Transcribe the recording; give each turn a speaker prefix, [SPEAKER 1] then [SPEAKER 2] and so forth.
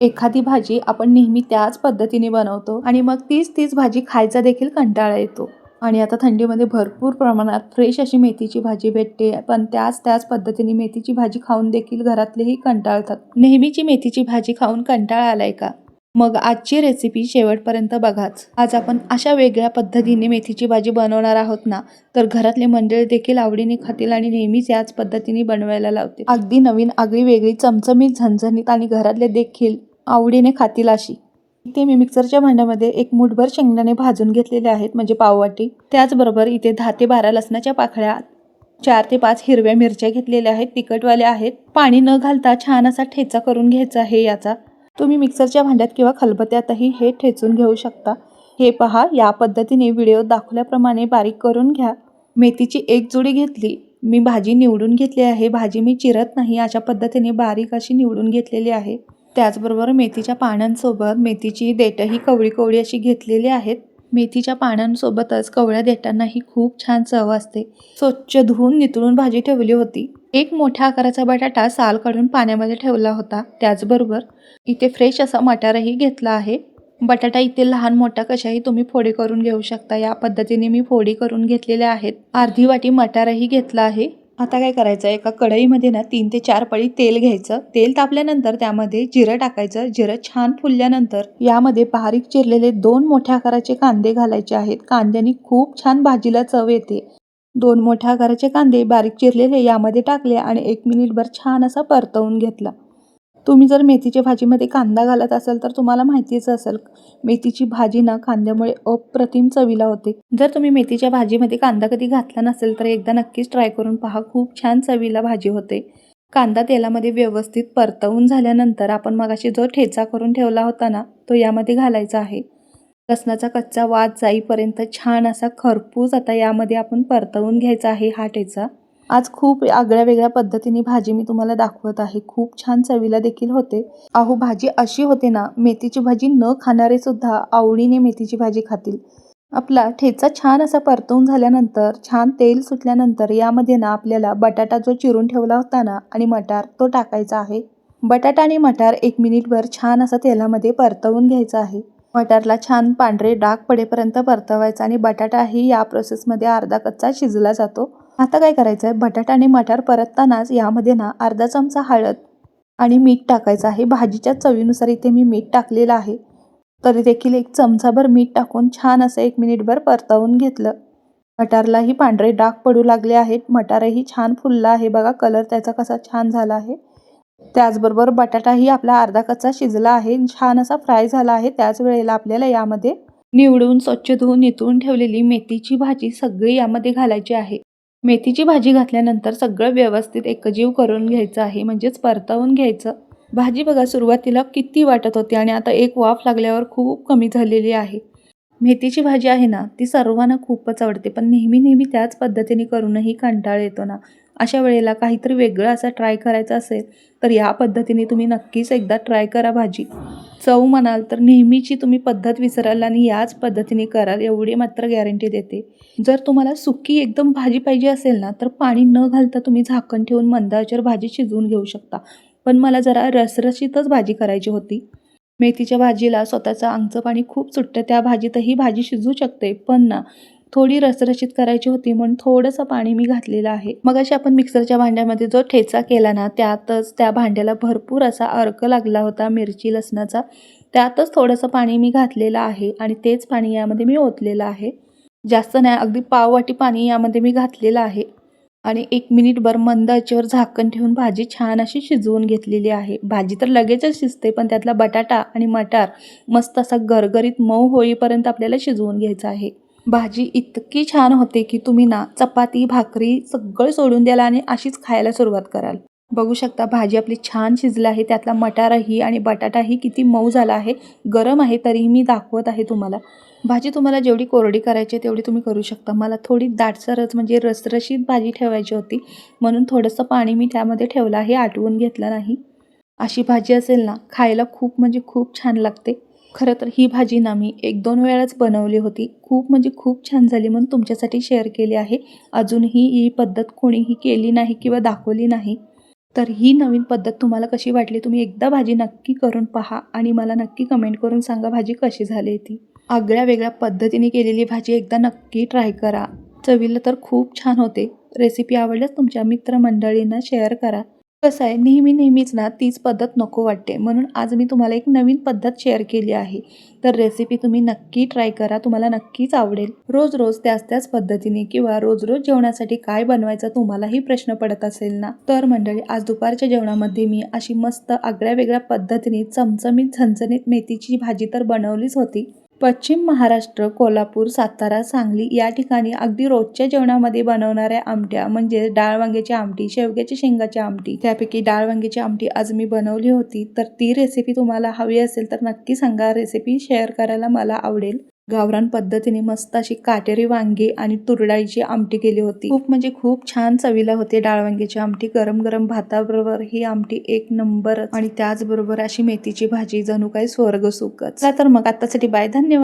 [SPEAKER 1] एखादी भाजी आपण नेहमी त्याच पद्धतीने बनवतो आणि मग तीच तीच भाजी खायचा देखील कंटाळा येतो. आणि आता थंडीमध्ये भरपूर प्रमाणात फ्रेश अशी मेथीची भाजी भेटते पण त्याच त्याच पद्धतीने मेथीची भाजी खाऊन देखील घरातलेही कंटाळतात. नेहमीची मेथीची भाजी खाऊन कंटाळा आलाय का? मग आजची रेसिपी शेवटपर्यंत बघाच. आज आपण अशा वेगळ्या पद्धतीने मेथीची भाजी बनवणार आहोत ना तर घरातले मंडळी देखील आवडीने खातील आणि नेहमीच याच पद्धतीने बनवायला लावते अगदी नवीन आगळी वेगळी चमचमीत झणझणीत आणि घरातले देखील आवडीने खातील अशी. इथे मी मिक्सरच्या भांड्यामध्ये एक मुठभर शेंगदाणे भाजून घेतलेले आहेत म्हणजे पाववाटी. त्याचबरोबर इथे दहा ते बारा लसणाच्या पाकळ्या चार ते पाच हिरव्या मिरच्या घेतलेल्या आहेत तिखटवाल्या आहेत. पाणी न घालता छान असा ठेचा करून घ्यायचा आहे याचा. तुम्ही मिक्सरच्या भांड्यात किंवा खलबत्यातही हे ठेचून घेऊ शकता. हे पहा या पद्धतीने व्हिडिओ दाखवल्याप्रमाणे बारीक करून घ्या. मेथीची एक जोडी घेतली. मी भाजी निवडून घेतली आहे. भाजी मी चिरत नाही अशा पद्धतीने बारीक अशी निवडून घेतलेली आहे. त्याचबरोबर मेथीच्या पानांसोबत मेथीची देठंही कवळी कवळी अशी घेतलेली आहेत. मेथीच्या पानांसोबतच कवळ्या देतानाही खूप छान चव असते. स्वच्छ धुवून नितळून भाजी ठेवली होती. एक मोठ्या आकाराचा बटाटा साल काढून पाण्यामध्ये ठेवला होता. त्याचबरोबर इथे फ्रेश असा मटारही घेतला आहे. बटाटा इथे लहान मोठा कशाही तुम्ही फोडी करून घेऊ शकता. या पद्धतीने मी फोडी करून घेतलेल्या आहेत. अर्धी वाटी मटारही घेतला आहे. आता काय करायचं? एका कढईमध्ये ना तीन ते चार पळी तेल घ्यायचं. तेल तापल्यानंतर त्यामध्ये जिरं टाकायचं. जिरं छान फुलल्यानंतर यामध्ये बारीक चिरलेले दोन मोठ्या आकाराचे कांदे घालायचे आहेत. कांद्याने खूप छान भाजीला चव येते. दोन मोठ्या आकाराचे कांदे बारीक चिरलेले यामध्ये टाकले आणि एक मिनिटभर छान असा परतवून घेतला. तुम्ही जर मेथीच्या भाजीमध्ये कांदा घालत असाल तर तुम्हाला माहितीच असेल मेथीची भाजी ना कांद्यामुळे अप्रतिम चवीला होते. जर तुम्ही मेथीच्या भाजीमध्ये कांदा कधी घातला नसेल तर एकदा नक्कीच ट्राय करून पहा खूप छान चवीला भाजी होते. कांदा तेलामध्ये व्यवस्थित परतवून झाल्यानंतर आपण मगाशी जो ठेचा करून ठेवला होता ना तो यामध्ये घालायचा आहे. लसणाचा कच्चा वाद जाईपर्यंत छान असा खरपूस आता यामध्ये आपण परतवून घ्यायचा आहे हा ठेचा. आज खूप आगळ्या वेगळ्या पद्धतीने भाजी मी तुम्हाला दाखवत आहे. खूप छान चवीला देखील होते. अहो भाजी अशी होते ना मेथीची भाजी न खाणारे सुद्धा आवडीने मेथीची भाजी खातील. आपला ठेचा छान असा परतवून झाल्यानंतर छान तेल सुटल्यानंतर यामध्ये ना आपल्याला बटाटा जो चिरून ठेवला होता ना आणि मटार तो टाकायचा आहे. बटाटा आणि मटार एक मिनिटभर छान असा तेलामध्ये परतवून घ्यायचा आहे. मटारला छान पांढरे डाग पडेपर्यंत परतवायचा आणि बटाटाही या प्रोसेसमध्ये अर्धा कच्चा शिजला जातो. आता काय करायचं आहे बटाटा आणि मटार परततानाच यामध्ये ना अर्धा चमचा हळद आणि मीठ टाकायचं आहे. भाजीच्या चवीनुसार इथे मी मीठ टाकलेलं आहे. तरी देखील एक चमचाभर मीठ टाकून छान असं एक मिनिटभर परतवून घेतलं. मटारलाही पांढरे डाग पडू लागले आहेत. मटारही छान फुलला आहे. बघा कलर त्याचा कसा छान झाला आहे. त्याचबरोबर बटाटाही आपला अर्धा कच्चा शिजला आहे. छान असा फ्राय झाला आहे. त्याच वेळेला आपल्याला यामध्ये निवडून स्वच्छ धुवून नितळून ठेवलेली मेथीची भाजी सगळी यामध्ये घालायची आहे. मेथीची भाजी घातल्यानंतर सगळं व्यवस्थित एकजीव करून घ्यायचं आहे म्हणजेच परतवून घ्यायचं. भाजी बघा सुरुवातीला किती वाटत होती आणि आता एक वाफ लागल्यावर खूप कमी झालेली आहे. मेथीची भाजी आहे ना ती सर्वांना खूपच आवडते पण नेहमी नेहमी त्याच पद्धतीने करूनही कंटाळ येतो ना. अशा वेळेला काहीतरी वेगळं असं ट्राय करायचं असेल तर या पद्धतीने तुम्ही नक्कीच एकदा ट्राय करा भाजी. चव म्हणाल तर नेहमीची तुम्ही पद्धत विसराल आणि याच पद्धतीने कराल एवढी मात्र गॅरंटी देते. जर तुम्हाला सुकी एकदम भाजी पाहिजे असेल ना तर पाणी न घालता तुम्ही झाकण ठेवून मंदाच्यावर भाजी शिजवून घेऊ शकता. पण मला जरा रसरशीतच भाजी करायची होती. मेथीच्या भाजीला स्वतःचं आंगचं पाणी खूप सुटतं त्या भाजीतही भाजी शिजू शकते. पण ना थोडी रसरशीत करायची होती म्हणून थोडंसं पाणी मी घातलेलं आहे. मग अशी आपण मिक्सरच्या भांड्यामध्ये जो ठेचा केला ना त्यातच त्या भांड्याला भरपूर असा अर्क लागला होता मिरची लसणाचा. त्यातच थोडंसं पाणी मी घातलेलं आहे आणि तेच पाणी यामध्ये मी ओतलेलं आहे. जास्त नाही अगदी पाववाटी पाणी यामध्ये मी घातलेलं आहे. आणि एक मिनिटभर मंद आचेवर झाकण ठेवून भाजी छान अशी शिजवून घेतलेली आहे. भाजी तर लगेचच शिजते पण त्यातला बटाटा आणि मटार मस्त असा गरगरीत मऊ होईपर्यंत आपल्याला शिजवून घ्यायचा आहे. भाजी इतकी छान होते की तुम्ही ना चपाती भाकरी सगळं सोडून द्याल आणि अशीच खायला सुरुवात कराल. बघू शकता भाजी आपली छान शिजली आहे त्यातला मटारही आणि बटाटाही किती मऊ झाला आहे गरम आहे तरीही मी दाखवत आहे तुम्हाला. भाजी तुम्हाला जेवढी कोरडी करायची तेवढी तुम्ही करू शकता. मला थोडी दाटसरच म्हणजे रसरशीत भाजी ठेवायची होती म्हणून थोडंसं पाणी मी त्यामध्ये ठेवलं आहे आटवून घेतलं नाही. अशी भाजी असेल ना खायला खूप म्हणजे खूप छान लागते. खरं तर ही भाजी ना मी एक दोन वेळाच बनवली होती. खूप म्हणजे खूप छान झाली म्हणून तुमच्यासाठी शेअर केली आहे. अजूनही ही पद्धत कोणीही केली नाही किंवा दाखवली नाही. तर ही नवीन पद्धत तुम्हाला कशी वाटली तुम्ही एकदा भाजी नक्की करून पहा आणि मला नक्की कमेंट करून सांगा भाजी कशी झाली ती. आगळ्या वेगळ्या पद्धतीने केलेली भाजी एकदा नक्की ट्राय करा. चवीला तर खूप छान होते. रेसिपी आवडल्यास तुमच्या मित्रमंडळींना शेअर करा. कसं आहे नेहमी नेहमीच ना तीच पद्धत नको वाटते. म्हणून आज मी तुम्हाला एक नवीन पद्धत शेअर केली आहे. तर रेसिपी तुम्ही नक्की ट्राय करा तुम्हाला नक्कीच आवडेल. रोज रोज त्याच त्याच पद्धतीने किंवा रोज रोज जेवणासाठी काय बनवायचं तुम्हालाही प्रश्न पडत असेल ना? तर मंडळी आज दुपारच्या जेवणामध्ये मी अशी मस्त आगळ्या वेगळ्या पद्धतीने चमचमीत झणझणीत मेथीची भाजी तर बनवलीच होती. पश्चिम महाराष्ट्र कोल्हापूर सातारा सांगली या ठिकाणी अगदी रोजच्या जेवणामध्ये बनवणाऱ्या आमट्या म्हणजे डाळ वांग्याची आमटी शेवग्याची शेंगाची आमटी त्यापैकी डाळ वांग्याची आमटी आज मी बनवली होती. तर ती रेसिपी तुम्हाला हवी असेल तर नक्की सांगा. रेसिपी शेअर करायला मला आवडेल. गावरान पद्धतीने मस्त अशी काटेरी वांगी आणि तुरडाळीची आमटी केली होती. खूप म्हणजे खूप छान चवीला होते डाळ आमटी. गरम गरम भाताबरोबर ही आमटी एक नंबर आणि त्याचबरोबर अशी मेथीची भाजी जणू काही स्वर्ग सुखच चला तर मग आतासाठी बाय धन्यवाद.